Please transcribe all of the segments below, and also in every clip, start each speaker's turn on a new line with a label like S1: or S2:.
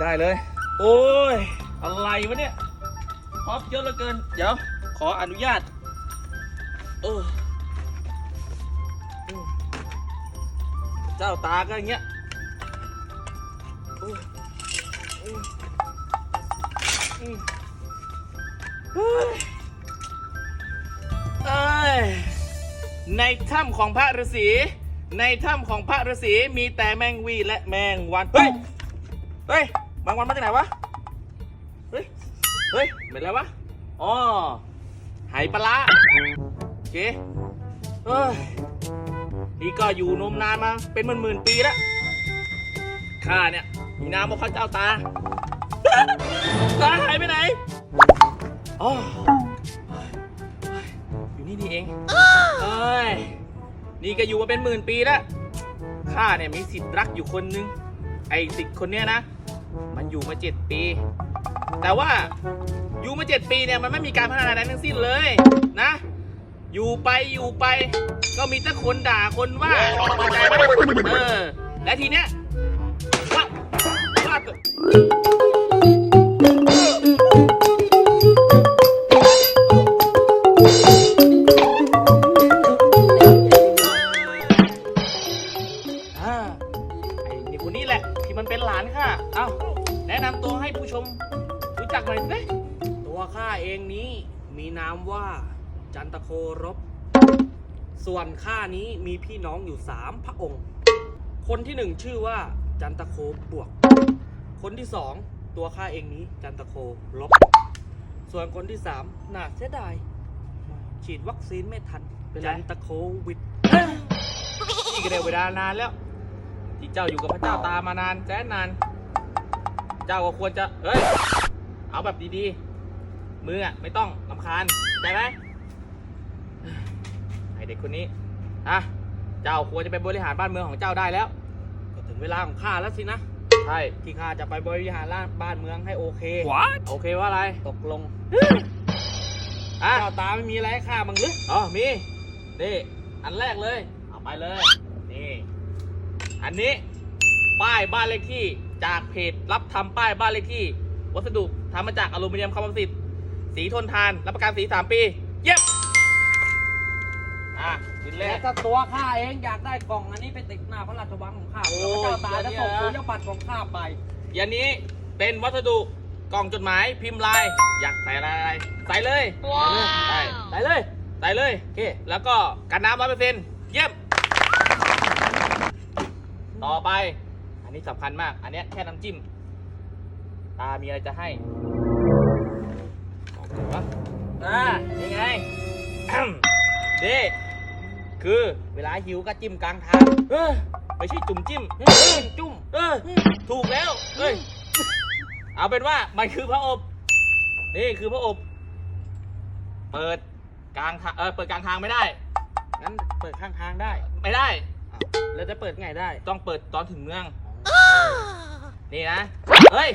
S1: ได้เลย โอ้ย อะไรวะเนี่ยฮอปเยอะเหลือเกิน เดี๋ยว ขออนุญาต เออ เจ้าตาก็อย่างเงี้ยเอ้ย ในถ้ำของพระฤาษี ในถ้ำของพระฤาษีมีแต่แมงวีและแมงวัน เฮ้ย เฮ้ย แมงวันมาจากไหนวะ เฮ้ย เฮ้ยเป็นอะไรวะ อ๋อ ไหปลาร้าโอเคเฮ้ย นี่ก็อยู่นมนานมาเป็นหมื่นๆปีแล้ว ข้าเนี่ยมีนามว่าพระเจ้าตา ตาหายไปไหน อ๋อ อยู่นี่นี่เองเอ้ย นี่ก็อยู่มาเป็นหมื่นปีแล้ว ข้าเนี่ยมีสิทธิ์รักอยู่คนนึง ไอ้สิทธิ์คนเนี้ยนะ มันอยู่มาเจ็ดปี แต่ว่าอยู่มาเจ็ดปีเนี่ยมันไม่มีการพัฒนาใดทั้งสิ้นเลยนะ อยู่ไปอยู่ไป ก็มีแต่คนด่าคนว่าเข้าใจไหมเออและทีเนี้ยว่าว่า จันตโครบ ส่วนข้านี้มีพี่น้องอยู่สามพระองค์ คนที่หนึ่งชื่อว่าจันตโคบวก คนที่สองตัวข้าเองนี้จันตโคลบ ส่วนคนที่สามน่าเสียดาย ฉีดวัคซีนไม่ทันจันตโควิด นี่ก็ได้เวลานานแล้ว ที่เจ้าอยู่กับพระเจ้าตามานานแสนนาน เจ้าก็ควรจะเฮ้ย เอาแบบดีๆ มืออะไม่ต้องลำคาญได้ไหมไอ เด็กคนนี้อะเจ้าควรจะไปบริหารบ้านเมืองของเจ้าได้แล้ว ก็ถึงเวลาของข้าแล้วสินะ ใช่ ที่ข้าจะไปบริหารบ้านเมืองให้โอเค
S2: What?
S1: โอเคว่าอะไร ตกลงอะเจ้าตาไม่มีอะไรให้ข้าบ้างหรืออ๋อมี นี่ อันแรกเลย เอาไปเลย นี่ อันนี้ ป้ายบ้านเลขที่ จากเพจรับทำป้ายบ้านเลขที่ วัสดุทำมาจากอลูมิเนียมคอมโพสิตสีทนทาน รับประกันสี 3 ปี เย็บ อะชิ้นแร
S2: แต่
S1: ก
S2: ถ้าตัวข้าเองอยากได้กล่องอันนี้ไปติดหน้าพระราชวังของข้า
S1: โอ้
S2: แล้วพระเจ้าตาจะส่ง
S1: เดี๋
S2: สุ
S1: ยว
S2: ริยบัตรของข้าไป
S1: ยันนี้เป็นวัสดุกล่องจดหมายพิมพ์ลาย อยากใส่อะไรอะไรใส่เลยใส่ใส่เลยใส่เลยโอเคแล้วก็กันน้ำร้อยเปอร์เซ็นต์เยี่ยม ต่อไป อันนี้สำคัญมาก อันเนี้ยแค่น้ำจิ้ม ตา มีอะไรจะให้บอกเลยวะอ่านี่ไง เด้ คือเวลาหิวก็จิ้มกลางทางเออไม่ใช่จุ่มจิ้มเออจุ่มเออถูกแล้วเอ้ยเอาเป็นว่ามันคือพระอบนี่คือพระอบ เปิดกลางทางเออเปิดกลางทางไม่ได้
S2: งั้นเปิดข้างทางได้
S1: ไม่ได้
S2: แล้วจะเปิดไงได้
S1: ต้องเปิดตอนถึงเมือง นี่นะเฮ้ย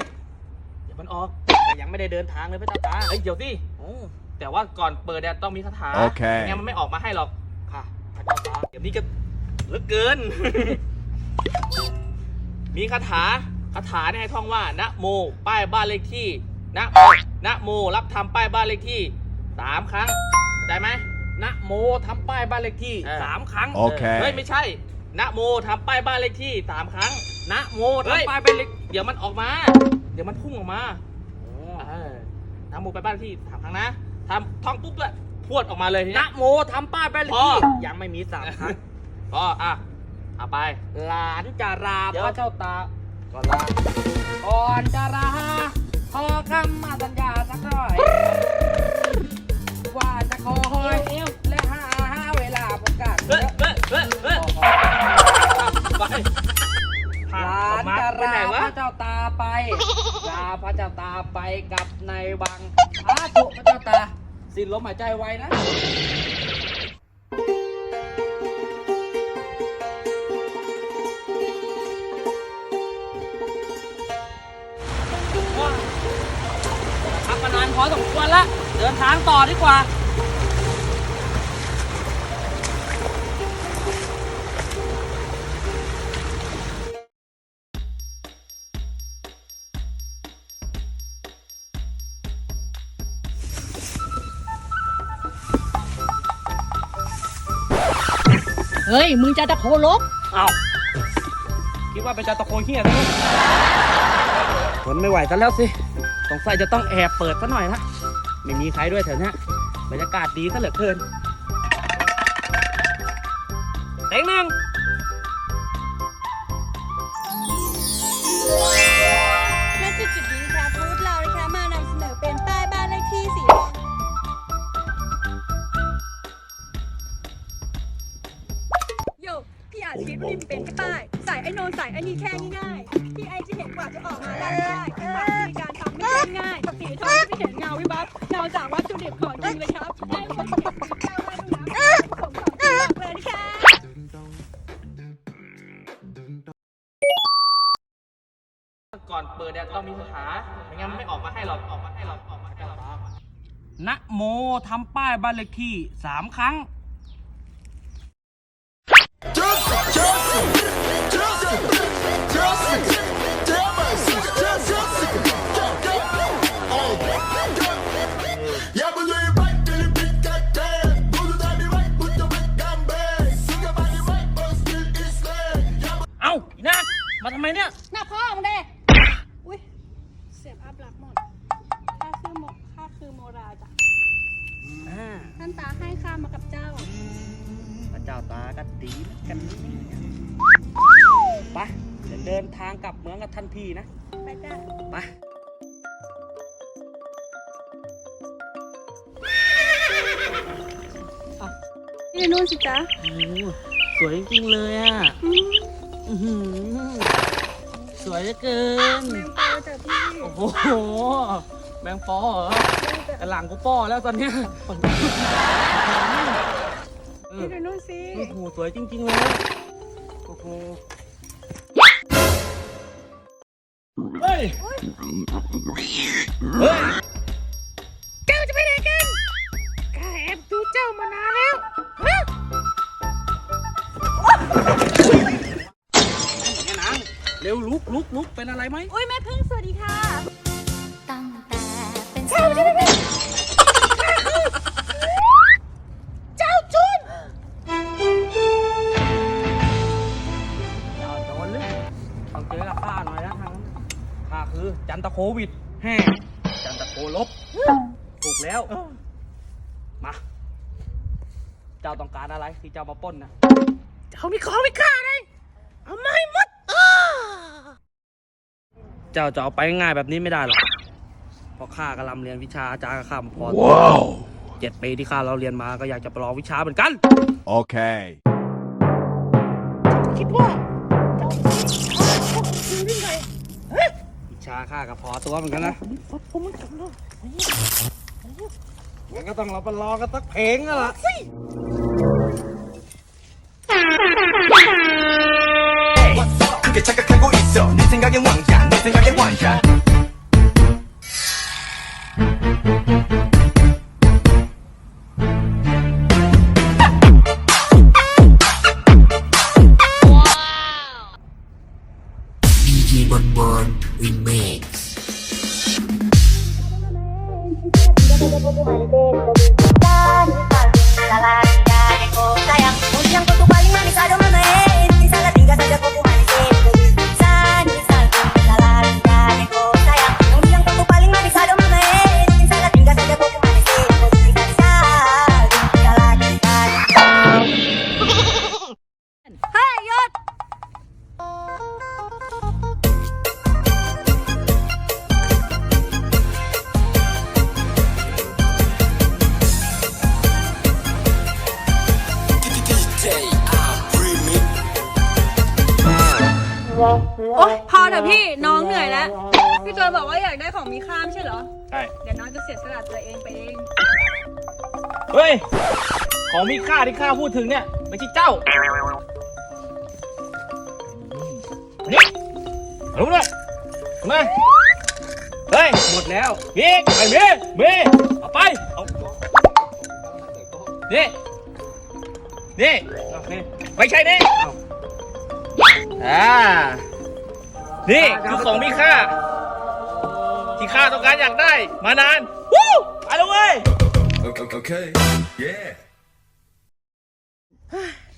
S1: เดี๋ยวมันออก
S2: แต่ยังไม่ได้เดินทางเลยพระเจ้าตา
S1: เฮ้ยเดี๋ยวสิ
S2: โอ้
S1: แต่ว่าก่อนเปิดเนี่ยต้องมีคาถา
S3: โอเค
S1: ไม่งั้นมันไม่ออกมาให้หรอก
S2: ค่ะพระเจ้าตา
S1: เดี๋ยวนี้ก็เหลือเกิน มีคาถาคาถาเนี่ยให้ท่องว่านะโม ป้ายบ้านเลขที่นะโมนะโม รับทำป้ายบ้านเลขที่สามครั้งเข้าใจไหม
S2: นะโมทำป้ายบ้านเลขที่
S1: เออ
S2: สามครั้ง
S3: โอเค
S1: เฮ้ยไม่ใช่นะโมทำป้ายบ้านเลขที่สามครั้ง
S2: นะโม
S1: เฮ้ย
S2: ทำป้ายบ้านเลข
S1: เดี๋ยวมันออกมา เดี๋ยวมันพุ่งออกมา
S2: โอ้
S1: เออนะโมไปบ้านเลขที่สามครั้งนะทำท่องปุ๊บเลย พรวดออกมาเลยที
S2: นะ
S1: เนี้ย
S2: โมทำป้ายบ้านเลข
S1: พอ
S2: ที่ยังไม่มีสามครั้ง
S1: พออะเอาไป
S2: หลานจะรา
S1: เดี๋ยว
S2: พระเจ้าตา
S1: ก่อนลา
S2: ก่อนจะลาขอคำมาสัญญาสักหน่อย ว่าจะคอยและหาเวลาประกาศ
S1: เฮ้ยเฮ้ยเฮ้ยเฮ้ยไปพา
S2: หลา
S1: ออนกมา
S2: จะ
S1: ไปไหน
S2: ลาวะพระเจ้าตาไปลาพระเจ้าตาไปกับในวังอาสุพระเจ้าตา สิ้นลมหายใจไว้นะพักมานานพอสมควรละ เดินทางต่อดีกว่า
S3: ฮ้ย มึงจะตะโคลบ
S2: เอ้าคิดว่าเป็นจาตะโคเฮียซะแล้วทนไม่ไหวซะแล้วสิ สงสัยจะต้องแอบเปิดซะหน่อยละไม่มีใครด้วยแถวเนี้ยบรรยากาศดีซะเหลือเกินเต็งหนึ่ง
S4: ว่านี่มันเป็นแค่ป้ใส่ไอ้โนนใส่ไอ้นี่แค่ง่ายๆที่ไอจะเห็นกว่าจะออกมาได้ได้เป็นบางวิธีการทำไม่ใช่ง่ายสีทองจะเห็นเงาวิบับเงาจากวัตถุดิบของจริงเลยครับได้วัตถุดิบของเจ้าแม่ดูนะผมของจริงบอกเลยนะคะ
S1: ก่อนเปิดเนี่ยต้องมีคาถาไม่งั้นไม่ออกมาให้หรอกออกมาให้หรอกออกมาให้หรอก
S2: นะโมทำป้ายบ้านเลขที่สามครั้ง เอ้าอีนักมาทำไมเนี่ย
S4: เดี๋ย
S2: วเดินทางกลับเมืองกับท่านพี่นะ
S4: ไปจ้ะ
S2: ไป
S4: นี่นู่นสิจ๊ะ
S2: โอ้โหสวยจริงๆเลยอะ
S4: อืม
S2: อื้อหือสวยเหลือเกิน
S4: แมงปอจ้ะพี่
S2: โอ้โห แมงปอเหรอแต่หลังกูป้อแล้วตอนเนี้ยเออ
S4: นี่ดูนู่นสิ
S2: โอ้โห สวยจริงๆเลย โอ้โห เฮ้ยเจ้า
S4: จะไปไหนกันข้าแอบดูเจ้ามานานแล้วฮะ
S2: เนี่ยนางเร็วลุกลุกลุกเป็นอะไรไหม
S4: อุ้ยแม่พึ่งสวัสดีค่ะ
S5: ตั้งแต่เป็นสาว
S4: เจ้าจุน
S2: อย่าโดนเลยต้องเจอกับข้าหน่อยนะทางนั้น ข้าคือจันตะโควิดแห่จันตะโคลบ ถูกแล้ว มา เจ้าต้องการอะไรที่เจ้ามาปล้นนะ
S4: เขามีของมีค่าอะไรเอาไมาให้หมด
S2: เจ้าจะเอาไปง่ายแบบนี้ไม่ได้หรอก เพราะข้ากำลังเรียนวิชาอาจารย์ข้ามาพอเจ็ดปีที่ข้าเราเรียนมาก็อยากจะปลองวิชาเหมือนกัน
S6: Okay
S4: คิดว่าจะเอาคืนได้ไง
S2: ชาข้าก็พอตัวเหมือนกันนะ
S4: ผมมันจำได้
S2: งั้นก็ต้องเราไปลองกันสักเพลงอะล่ะ
S6: 그게 착각하고 있어 네 생각엔 왕자 내 생각엔 왕자
S4: โอ๊ยพอเถอะพี่น้องเหนื่อยแล้ว พี่โจนบอกว่าอยากได้ของมีค่าไม่ใช่เหรอ
S2: ใช่
S4: เดี๋ยวน้องจะเสียสละตัวเองไปเอง
S1: เฮ้ย ของมีค่าที่ข้าพูดถึงเนี่ยไม่ใช่เจ้านี่รู้เลยมาเฮ้ย
S2: หมดแล้ว
S1: มีอีกไอ้มีมีเอาไปเอานี่ นี่
S2: โอเค
S1: ไม่ใช่นี่
S2: เอา
S1: อ่า นี่คือของมีค่า ที่ข้าต้องการอยากได้ มานานวู้ไปเลยเว้ย
S6: Okay, okay. Yeah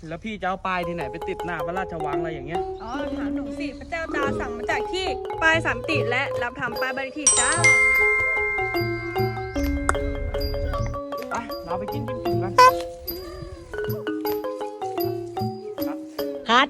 S2: แล้วพี่จะเอาป้ายที่ไหนไปติดหน้าพระราชวังอะไรอย่างเงี้ย
S4: อ๋อถามหนูสิพระเจ้าตาสั่งมาจากที่ป้ายสามติและรับทำป้ายบริทีจ้า
S2: ไปเราไปกินจิ้มจุ่มกัน
S5: คัด